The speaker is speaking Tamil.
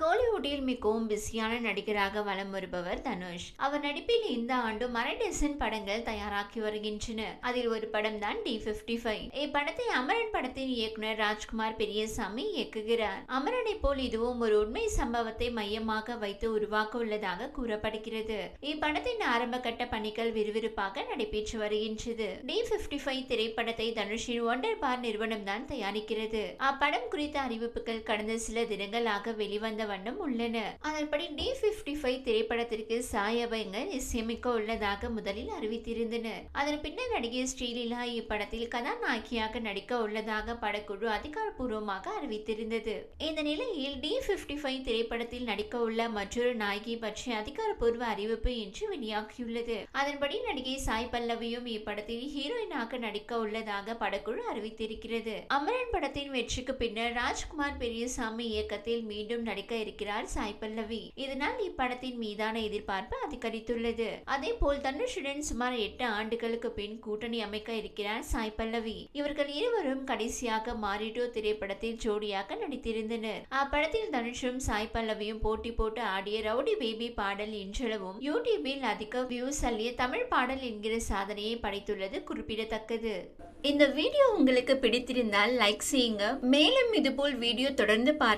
கோலிவுட்டில் மிகவும் பிஸியான நடிகராக வலம் வருபவர் தனுஷ். அவர் நடிப்பில் இந்த ஆண்டு மர டசன் படங்கள் தயாராக்கி வருகின்றன. அதில் ஒரு படம் தான் டி பிப்டி ஃபைவ் இப்படத்தை அமரன் படத்தின் இயக்குனர் ராஜ்குமார் பெரியசாமி இயக்குகிறார். அமரனை போல் இதுவும் ஒரு உண்மை சம்பவத்தை மையமாக வைத்து உருவாக்க உள்ளதாக கூறப்படுகிறது. இப்படத்தின் ஆரம்ப கட்ட பணிகள் விறுவிறுப்பாக நடைபெற்று வருகின்றது. டி பிப்டி ஃபைவ் திரைப்படத்தை தனுஷின் ஒண்டர் பார் நிறுவனம் தான் தயாரிக்கிறது. அப்படம் குறித்த அறிவிப்புகள் கடந்த சில தினங்களாக வெளிவந்த வண்ணம் உள்ளன. அதன்படி டி பிப்டி ஃபைவ் திரைப்படத்திற்கு சாய் இசையமைக்க உள்ளதாக முதலில் அறிவித்திருந்தனர். அதன் பின்னர் நடிகை ஸ்ரீலீலா இப்படத்தில் கதாநாயகியாக நடிக்க உள்ளதாக படக்குழு அதிகாரப்பூர்வமாக அறிவித்திருந்தது. இந்த நிலையில் டி பிப்டி ஃபைவ் திரைப்படத்தில் நடிக்க உள்ள மற்றொரு நாயகி பற்றிய அதிகாரப்பூர்வ அறிவிப்பு இன்று வெளியாகியுள்ளது. அதன்படி நடிகை சாய் பல்லவியும் இப்படத்தில் ஹீரோயினாக நடிக்க உள்ளதாக படக்குழு அறிவித்திருக்கிறது. அமரன் படத்தின் வெற்றிக்கு பின்னர் ராஜ்குமார் பெரியசாமி இயக்கத்தில் மீண்டும் நடிக்க இருக்கிறார் சாய் பல்லவி. இதனால் இப்படத்தின் மீதான எதிர்பார்ப்பு அதிகரித்துள்ளது. அதே போல் தனுஷுடன் சுமார் எட்டு ஆண்டுகளுக்கு பின் கூட்டணி அமைக்க இருக்கிறார் சாய் பல்லவி. இவர்கள் இருவரும் கடைசியாக மாரிடோ திரைப்படத்தில் ஜோடியாக நடித்திருந்தனர். அப்படத்தில் தனுஷும் சாய் பல்லவியும் போட்டி போட்டு ஆடிய ரவுடி பேபி பாடல் இன்றளவும் யூடியூபில் அதிக வியூஸ் அள்ளிய தமிழ் பாடல் என்கிற சாதனையை படைத்துள்ளது குறிப்பிடத்தக்கது. இந்த வீடியோ உங்களுக்கு பிடித்திருந்தால் லைக் செய்யுங்க. மேலும் இதுபோல் வீடியோ தொடர்ந்து பார்க்க